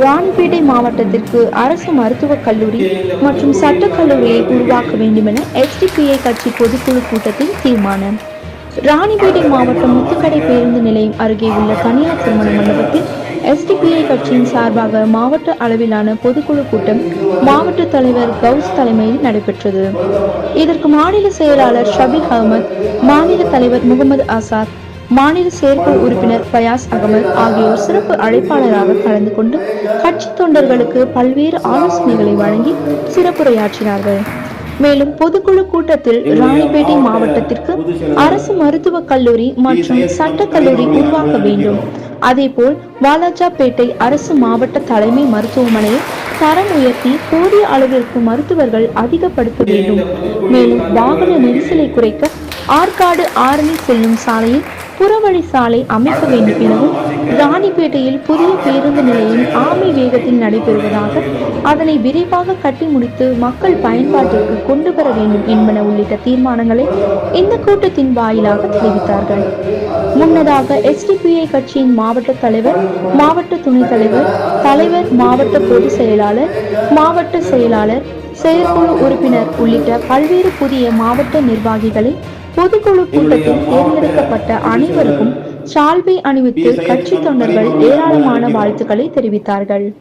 ராணிப்பேட்டை மாவட்டத்திற்கு அரசு மருத்துவக் கல்லூரி மற்றும் சட்டக் கல்லூரியை உருவாக்க வேண்டுமென எஸ்டிபிஐ கட்சி பொதுக்குழு கூட்டத்தில் தீர்மானம். ராணிப்பேட்டை மாவட்டம் முத்துக்கடை பேருந்து நிலையம் அருகே உள்ள தனியார் திருமண மண்டபத்தில் எஸ்டிபிஐ கட்சியின் சார்பாக மாவட்ட அளவிலான பொதுக்குழு கூட்டம் மாவட்ட தலைவர் கவுஸ் தலைமையில் நடைபெற்றது. இதற்கு மாநில செயலாளர் ஷபீல் அகமது மாநில தலைவர் முகமது ஆசாத் மாநில செயற்குழு உறுப்பினர் ஃபயாஸ் அகமது ஆகியோர் சிறப்பு அழைப்பாளராக கலந்து கொண்டு கட்சி தொண்டர்களுக்கு பல்வேறு ஆலோசனைகளை வழங்கி சிறப்புரையாற்றினார்கள். மேலும் பொதுக்குழு கூட்டத்தில் ராணிப்பேட்டை மாவட்டத்திற்கு அரசு மருத்துவக் கல்லூரி மற்றும் சட்டக் கல்லூரி உருவாக்க வேண்டும். அதேபோல் வாலாஜாபேட்டை அரசு மாவட்ட தலைமை மருத்துவமனையை தரம் உயர்த்தி போதிய அளவிற்கு மருத்துவர்கள் அதிகப்படுத்த வேண்டும். மேலும் வாகன நெரிசலை குறைக்க ஆற்காடு ஆரணி செல்லும் சாலையில் புறவழி சாலை அமைக்க வேண்டும் எனவும் ராணிப்பேட்டையில் புதிய பேருந்து நிலையம் ஆமை வேகத்தில் நடைபெறுவதாக அதனை விரைவாக கட்டி முடித்து மக்கள் பயன்பாட்டிற்கு கொண்டு வர வேண்டும் என்பன உள்ளிட்ட தீர்மானங்களை இந்த கூட்டத்தின் வாயிலாக தெரிவித்தார்கள். முன்னதாக எஸ்டிபிஐ கட்சியின் மாவட்ட தலைவர் மாவட்ட துணைத் தலைவர் தலைவர் மாவட்ட பொதுச் செயலாளர் மாவட்ட செயலாளர் செயற்குழு உறுப்பினர் உள்ளிட்ட பல்வேறு புதிய மாவட்ட நிர்வாகிகளை பொதுக்குழு கூட்டத்தில் தேர்ந்தெடுக்கப்பட்ட அனைவருக்கும் சால்வை அணிவித்து கட்சி தொண்டர்கள் ஏராளமான வாழ்த்துக்களை தெரிவித்தார்கள்.